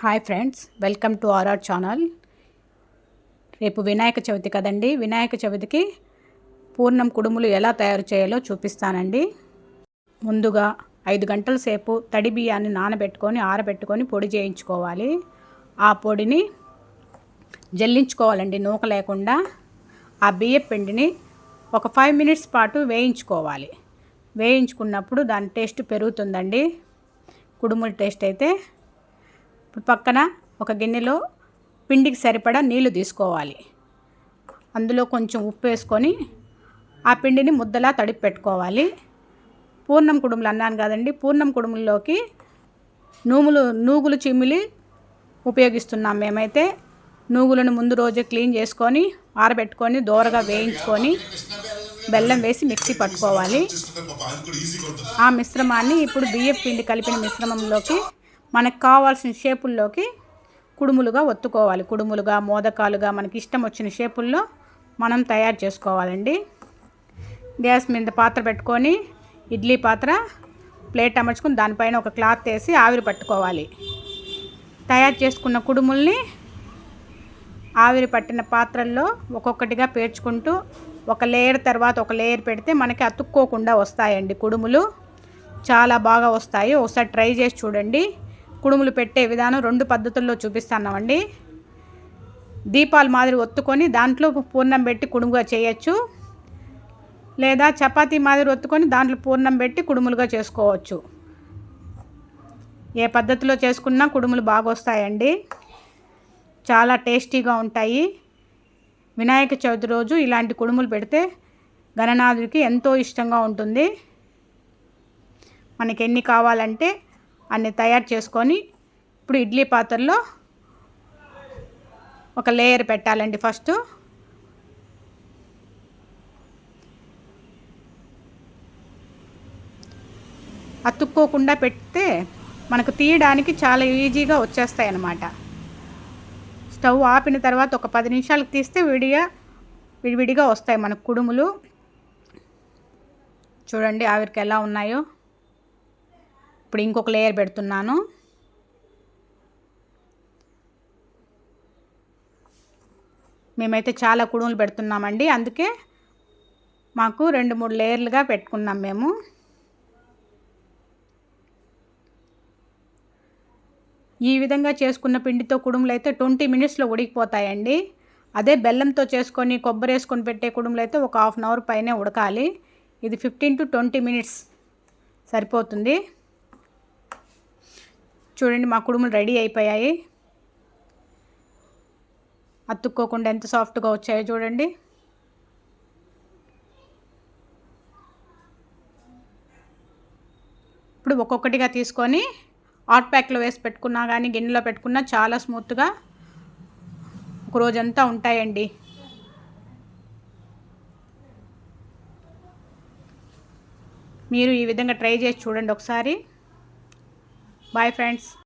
Hi friends welcome to RR channel. రేపు వినాయక చవితి కదండి వినాయక చవితికి పూర్ణం కుడుములు ఎలా తయారు చేయాలో చూపిస్తానండి. ముందుగా ఐదు గంటల సేపు తడి బియ్యాన్ని నానబెట్టుకొని ఆరబెట్టుకొని పొడి చేయించుకోవాలి. ఆ పొడిని జల్లించుకోవాలండి నూక లేకుండా. ఆ బియ్య పిండిని ఒక ఫైవ్ మినిట్స్ పాటు వేయించుకోవాలి. వేయించుకున్నప్పుడు దాని టేస్ట్ పెరుగుతుందండి. కుడుముల టేస్ట్ అయితే ఇప్పుడు పక్కన ఒక గిన్నెలో పిండికి సరిపడా నీళ్ళు తీసుకోవాలి. అందులో కొంచెం ఉప్పు వేసుకొని ఆ పిండిని ముద్దలా తడిపి పెట్టుకోవాలి. పూర్ణం కుడుములు అన్నాను కదండి పూర్ణం కుడుముల్లోకి నూములు నూగులు చిమ్మిలి ఉపయోగిస్తున్నాం మేమైతే. నూగులను ముందు రోజే క్లీన్ చేసుకొని ఆరబెట్టుకొని దోరగా వేయించుకొని బెల్లం వేసి మిక్సీ పట్టుకోవాలి. ఆ మిశ్రమాన్ని ఇప్పుడు బియ్యం పిండి కలిపిన మిశ్రమంలోకి మనకు కావాల్సిన షేపుల్లోకి కుడుములుగా ఒత్తుకోవాలి. కుడుములుగా మోదకాలుగా మనకి ఇష్టం వచ్చిన షేపుల్లో మనం తయారు చేసుకోవాలండి. గ్యాస్ మీద పాత్ర పెట్టుకొని ఇడ్లీ పాత్ర ప్లేట్ అమర్చుకొని దానిపైన ఒక క్లాత్ వేసి ఆవిరి పట్టుకోవాలి. తయారు చేసుకున్న కుడుముల్ని ఆవిరి పట్టిన పాత్రల్లో ఒక్కొక్కటిగా పేర్చుకుంటూ ఒక లేయర్ తర్వాత ఒక లేయర్ పెడితే మనకి అతుక్కోకుండా వస్తాయండి కుడుములు. చాలా బాగా వస్తాయి. ఒకసారి ట్రై చేసి చూడండి. కుడుములు పెట్టే విధానం రెండు పద్ధతుల్లో చూపిస్తున్నామండి దీపాలు మాదిరి ఒత్తుకొని దాంట్లో పూర్ణం పెట్టి కుడుముగా చేయొచ్చు. లేదా చపాతీ మాదిరి ఒత్తుకొని దాంట్లో పూర్ణం పెట్టి కుడుములుగా చేసుకోవచ్చు. ఏ పద్ధతిలో చేసుకున్నా కుడుములు బాగా వస్తాయండి చాలా టేస్టీగా ఉంటాయి. వినాయక చవితి రోజు ఇలాంటి కుడుములు పెడితే గణనాథుడికి ఎంతో ఇష్టంగా ఉంటుంది. మనకి ఎన్ని కావాలంటే అన్ని తయారు చేసుకొని ఇప్పుడు ఇడ్లీ పాత్రలో ఒక లేయర్ పెట్టాలండి ఫస్ట్. అతుక్కోకుండా పెడితే మనకు తీయడానికి చాలా ఈజీగా వచ్చేస్తాయి అన్నమాట. స్టవ్ ఆపిన తర్వాత ఒక పది నిమిషాలకు తీస్తే విడిగా విడివిడిగా వస్తాయి మనకు కుడుములు. చూడండి ఆవిరికి ఎలా ఉన్నాయో. ఇప్పుడు ఇంకొక లేయర్ పెడుతున్నాను. మేమైతే చాలా కుడుములు పెడుతున్నామండి. అందుకే మాకు రెండు మూడు లేయర్లుగా పెట్టుకున్నాం మేము. ఈ విధంగా చేసుకున్న పిండితో కుడుములు అయితే ట్వంటీ మినిట్స్లో ఉడికిపోతాయండి. అదే బెల్లంతో చేసుకొని కొబ్బరి వేసుకొని పెట్టే కుడుములు అయితే ఒక హాఫ్ అన్ అవర్ పైనే ఉడకాలి. ఇది ఫిఫ్టీన్ టు ట్వంటీ మినిట్స్ సరిపోతుంది. చూడండి మా కుడుములు రెడీ అయిపోయాయి. అతుక్కోకుండా ఎంత సాఫ్ట్గా వచ్చాయో చూడండి. ఇప్పుడు ఒక్కొక్కటిగా తీసుకొని హాట్ ప్యాక్లో వేసి పెట్టుకున్నా కానీ గిన్నెలో పెట్టుకున్నా చాలా స్మూత్గా ఒక రోజంతా ఉంటాయండి. మీరు ఈ విధంగా ట్రై చేసి చూడండి ఒకసారి. Bye friends